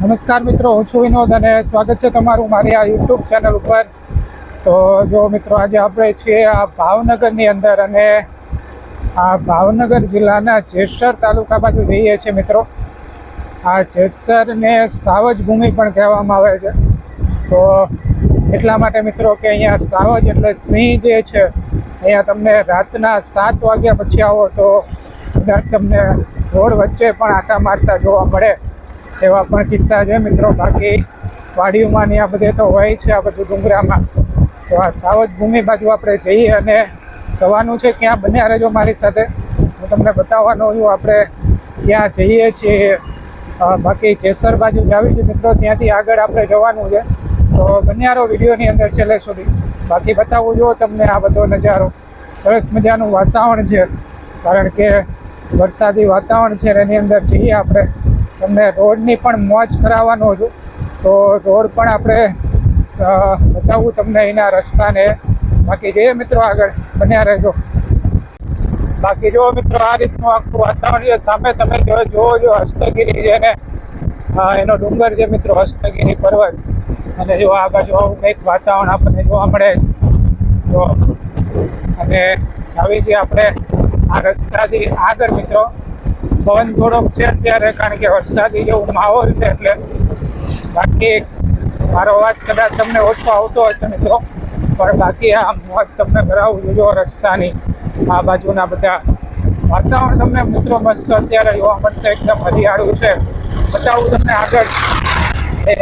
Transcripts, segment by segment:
નમસ્કાર મિત્રો, હું છું વિનોદ અને સ્વાગત છે તમારું મારી આ યુટ્યુબ ચેનલ ઉપર. તો જો મિત્રો, આજે આપણે છીએ આ ભાવનગરની અંદર અને આ ભાવનગર જિલ્લાના જેસર તાલુકા બાજુ જઈએ છીએ મિત્રો. આ જેસરને સાવજ ભૂમિ પણ કહેવામાં આવે છે. તો એટલા માટે મિત્રો કે અહીંયા સાવજ એટલે સિંહ જે છે, અહીંયા તમને રાતના સાત વાગ્યા પછી આવો તો કદાચ તમને રોડ વચ્ચે પણ આટા મારતા જોવા મળે. એવા પણ કિસ્સા છે. મિત્રો, બાકી વાડીઓમાં ને આ બધે તો હોય છે, આ બધું ડુંગરામાં. તો આ સાવજ ભૂમિ બાજુ આપણે જઈએ અને જવાનું છે ક્યાં બન્યા રહેજો મારી સાથે. હું તમને બતાવવાનો છું, આપણે ત્યાં જઈએ છીએ. બાકી જેસર બાજુ જાવી છે મિત્રો, ત્યાંથી આગળ આપણે જવાનું છે. તો બન્યારો વિડીયોની અંદર છેલ્લે સુધી. બાકી બતાવું જો તમને આ બધો નજારો. સરસ મજાનું વાતાવરણ છે. કારણ કે વરસાદી વાતાવરણ છે એની અંદર જઈએ આપણે. તમને રોડની પણ મોજ કરાવવાનો છું. તો રોડ પણ આપણે બતાવું તમને એના રસ્તાને. બાકી જે મિત્રો આગળ બન્યા રહેજો. બાકી જો મિત્રો આ રીતનું આખું વાતાવરણ સામે તમે જો જોવો જો હસ્તગીરી છે ને. એનો ડુંગર છે મિત્રો, હસ્તગીરી પર્વત. અને જો આ બાજુ આવું કંઈક વાતાવરણ આપણને જોવા મળે. તો, અને આવી છે આપણે આ રસ્તાથી આગળ મિત્રો પવન થોડોક છે અત્યારે, કારણ કે વરસાદી જેવું માહોલ છે એટલે બાકી મારો અવાજ કદાચ તમને ઓછો આવતો હશે મિત્રો, પણ બાકી આ મોજ તમને કરાવું જો રસ્તાની, આ બાજુના બધા વાતાવરણ તમને મિત્રો મસ્ત અત્યારે જોવા મળશે, એકદમ હરિયાળું છે. બતાવું તમને આગળ, એ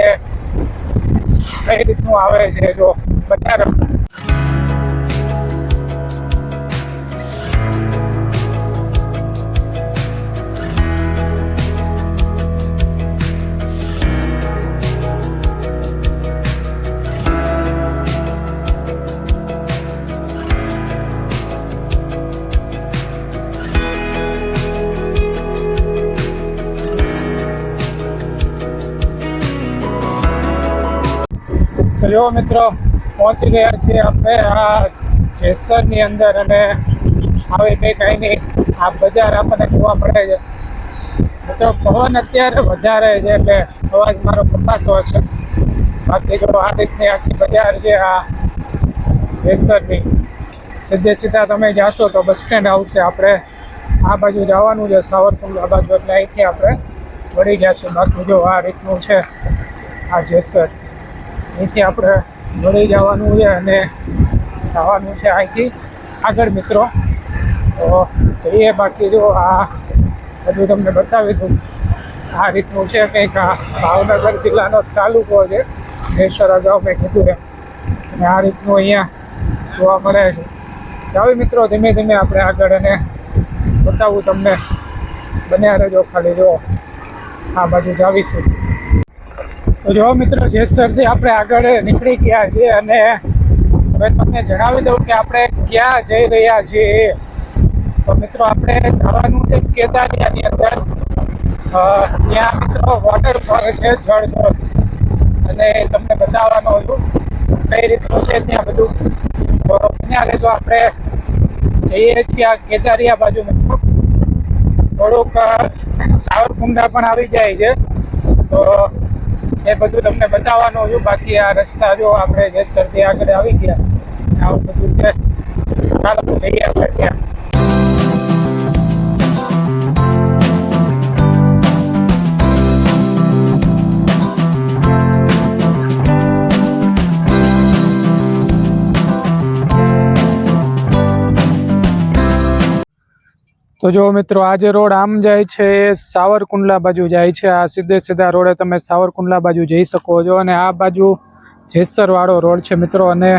કઈ રીતનું આવે છે જો બતાવો જો મિત્રો, પહોંચી ગયા છીએ આપણે આ જેસરની અંદર અને આવી કંઈ કાંઈ નહીં, આ બજાર આપણને જોવા મળે છે. મિત્રો, પવન અત્યારે વધારે છે એટલે અવાજ મારો કપાતો હશે. બાકી જો આ રીતની આખી બજાર છે આ જેસરની, સીધે સીધા તમે જાશો તો બસ સ્ટેન્ડ આવશે આપણે. આ બાજુ જવાનું છે સાવરકુંડલા બાજુ એટલે અહીંથી આપણે વળી જશું. બાકી જો આ રીતનું છે આ જેસર. અહીંથી આપણે મળી જવાનું છે અને જવાનું છે અહીંથી આગળ, મિત્રો. તો જઈએ બાકી જો આ બધું તમને બતાવી દઉં. આ રીતનું છે કંઈક આ ભાવનગર જિલ્લાનો તાલુકો છે મેશ્વર અગાઉ મેં કીધું એમ. અને આ રીતનું અહીંયા જોવા મળે છે. ચાલો મિત્રો, ધીમે ધીમે આપણે આગળ અને બતાવું તમને. બન્યા રહેજો ખાલી, જો આ બાજુ જ છે. તો જો મિત્રો જેસરથી આપણે આગળ નીકળી ગયા છીએ અને હવે તમને જણાવી દઉં કે આપણે ક્યાં જઈ રહ્યા છીએ. તો મિત્રો, આપણે જવાનું છે કેદારિયાની અંદર. ત્યાં મિત્રો વોટરફોલ છે, જળ ધોધ અને તમને બતાવવાનો છું કઈ રીતનું છે ત્યાં બધું. તો ત્યાં લેજો આપણે જઈએ છીએ આ કેદારિયા બાજુ મિત્રો. થોડુંક સાવરકુંડા પણ આવી જાય છે. તો એ બધું તમને બતાવવાનું છું. બાકી આ રસ્તા જો આપણે જેસરથી આગળ આવી ગયા, આવું બધું છે. ચાલો લઈ આવ્યા ત્યાં. તો જો મિત્રો આ જે રોડ આમ જાય છે એ સાવરકુંડલા બાજુ જાય છે. આ સીધે સીધા રોડે તમે સાવરકુંડલા બાજુ જઈ શકો છો અને આ બાજુ જેસરવાળો રોડ છે મિત્રો. અને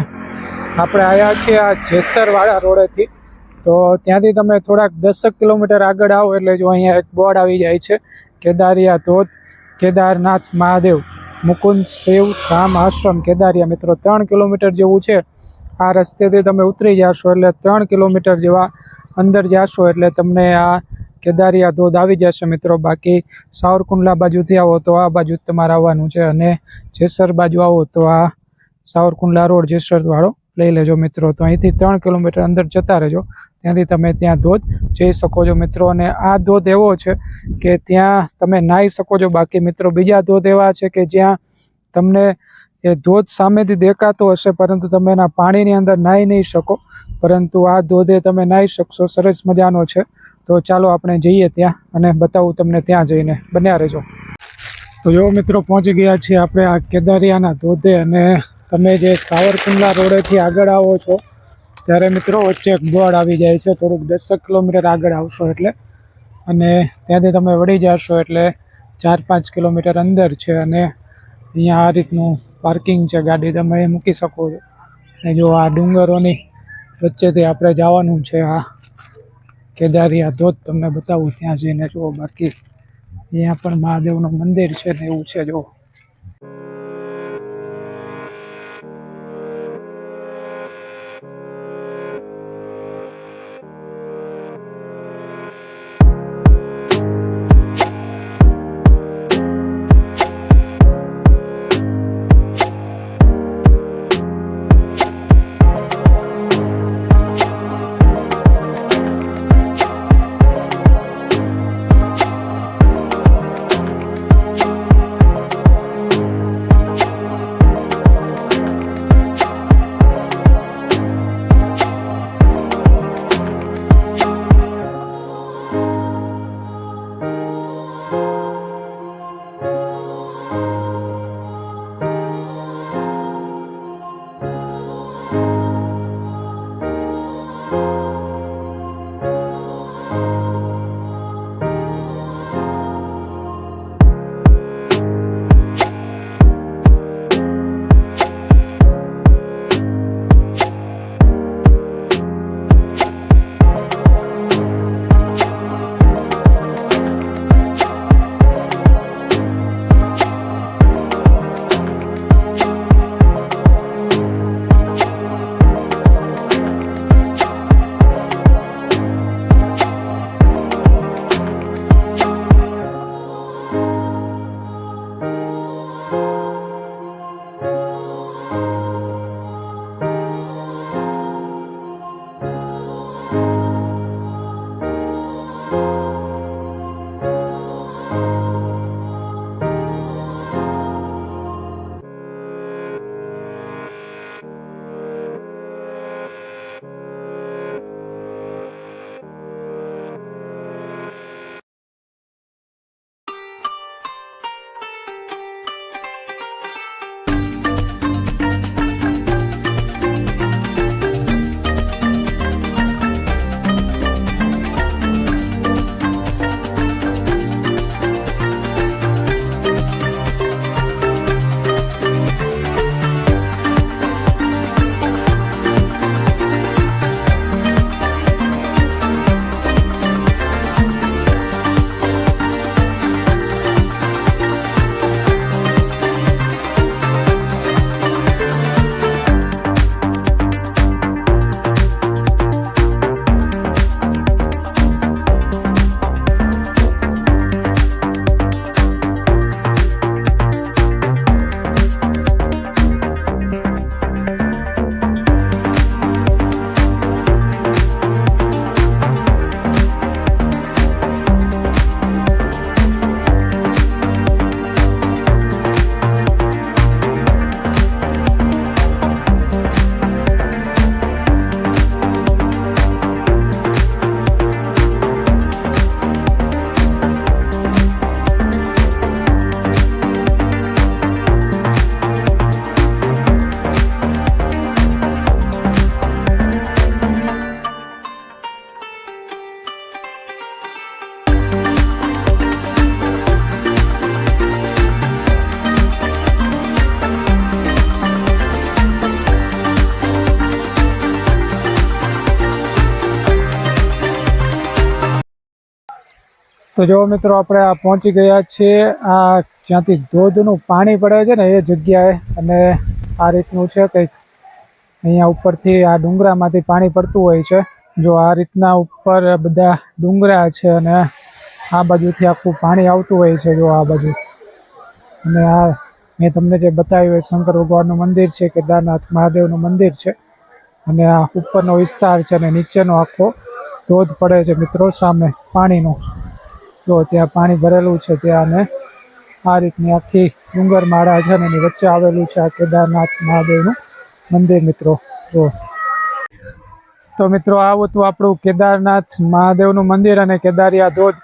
આપણે આવ્યા છીએ આ જેસરવાળા રોડેથી. તો ત્યાંથી તમે થોડાક દસક કિલોમીટર આગળ આવો એટલે જો અહીંયા એક બોર્ડ આવી જાય છે. કેદારિયા ધોધ, કેદારનાથ મહાદેવ, મુકુંદ શિવ ધામ આશ્રમ કેદારિયા. મિત્રો, ત્રણ કિલોમીટર જેવું છે. આ રસ્તેથી તમે ઉતરી જશો એટલે ત્રણ કિલોમીટર જેવા અંદર જાશો એટલે તમને આ કેદારિયા ધોધ આવી જશે મિત્રો. બાકી સાવરકુંડલા બાજુથી આવો તો આ બાજુ તમારે આવવાનું છે અને જેસર બાજુ આવો તો આ સાવરકુંડલા રોડ જેસર વાળો લઈ લેજો મિત્રો. તો અહીંથી ત્રણ કિલોમીટર અંદર જતા રહેજો. ત્યાંથી તમે ત્યાં ધોધ જઈ શકો છો મિત્રો. અને આ ધોધ એવો છે કે ત્યાં તમે નાહી શકો છો. બાકી મિત્રો બીજા ધોધ એવા છે કે જ્યાં તમને એ ધોધ સામેથી દેખાતો હશે, પરંતુ તમે એના પાણીની અંદર નાહી નહીં શકો. પરંતુ આ ધોધે તમે નાહી શકશો, સરસ મજાનો છે. તો ચાલો આપણે જઈએ ત્યાં અને બતાવું તમને ત્યાં જઈને. બન્યા રહેજો. તો જો મિત્રો, પહોંચી ગયા છીએ આપણે આ કેદારિયાના ધોધે અને તમે જે સાવરકુંડલા રોડેથી આગળ આવો છો, ત્યારે મિત્રો વચ્ચે એક બોર્ડ આવી જાય છે. થોડુંક દસેક કિલોમીટર આગળ આવશો એટલે. અને ત્યાંથી તમે વળી જશો એટલે ચાર પાંચ કિલોમીટર અંદર છે અને અહીંયા આ રીતનું પાર્કિંગ છે, ગાડી તમે એ મૂકી શકો છો. અને જો આ ડુંગરોની વચ્ચેથી આપણે જવાનું છે, આ કેદારિયા ધોધ તમને બતાવું, ત્યાં જઈને જુઓ બાકી. અહીંયા પણ મહાદેવનું મંદિર છે ને એવું છે જો તો જો મિત્રો, આપણે આ પહોંચી ગયા છીએ. આ જ્યાંથી ધોધનું પાણી પડે છે ને, એ જગ્યાએ. અને આ રીતનું છે કંઈક. અહીંયા ઉપરથી આ ડુંગરામાંથી પાણી પડતું હોય છે. જો આ રીતના ઉપર બધા ડુંગરા છે અને આ બાજુથી આખું પાણી આવતું હોય છે, જો આ બાજુ. અને આ મેં તમને જે બતાવ્યું એ શંકર ભગવાનનું મંદિર છે, કેદારનાથ મહાદેવનું મંદિર છે. અને આ ઉપરનો વિસ્તાર છે અને નીચેનો આખો ધોધ પડે છે મિત્રો, સામે પાણીનો. જો ત્યાં પાણી ભરેલું છે ત્યાં અમે આ રીતની આખી ડુંગર માળા છે અને એની વચ્ચે આવેલું છે આ કેદારનાથ મહાદેવનું મંદિર મિત્રો જો તો મિત્રો આવું હતું આપણું કેદારનાથ મહાદેવનું મંદિર અને કેદારિયા ધોધ.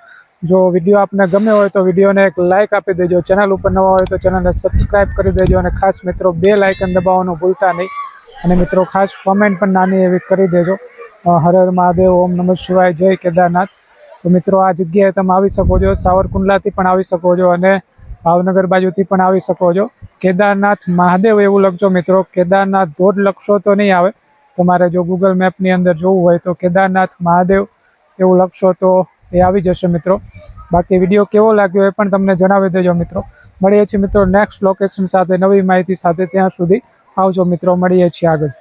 જો વીડિયો આપને ગમ્યો હોય તો વિડીયોને એક લાઇક આપી દેજો. ચેનલ ઉપર નવા હોય તો ચેનલને સબસ્ક્રાઇબ કરી દેજો અને ખાસ મિત્રો, બે લાઇકન દબાવવાનું ભૂલતા નહીં. અને મિત્રો, ખાસ કોમેન્ટ પણ નાની એવી કરી દેજો. હર હર મહાદેવ, ઓમ નમઃ શિવાય, જય કેદારનાથ. તો મિત્રો, આ જગ્યાએ તમે આવી શકો છો. સાવરકુંડલાથી પણ આવી શકો છો અને ભાવનગર બાજુથી પણ આવી શકો છો. કેદારનાથ મહાદેવ એવું લખજો મિત્રો. કેદારનાથ ધોધ લખશો તો નહીં આવે. તમારે જો ગૂગલ મેપની અંદર જોવું હોય તો કેદારનાથ મહાદેવ એવું લખશો તો એ આવી જશે મિત્રો. બાકી વીડિયો કેવો લાગ્યો એ પણ તમને જણાવી દેજો મિત્રો. મળીએ છીએ મિત્રો નેક્સ્ટ લોકેશન સાથે નવી માહિતી સાથે ત્યાં સુધી આવજો મિત્રો. મળીએ છીએ આગળ.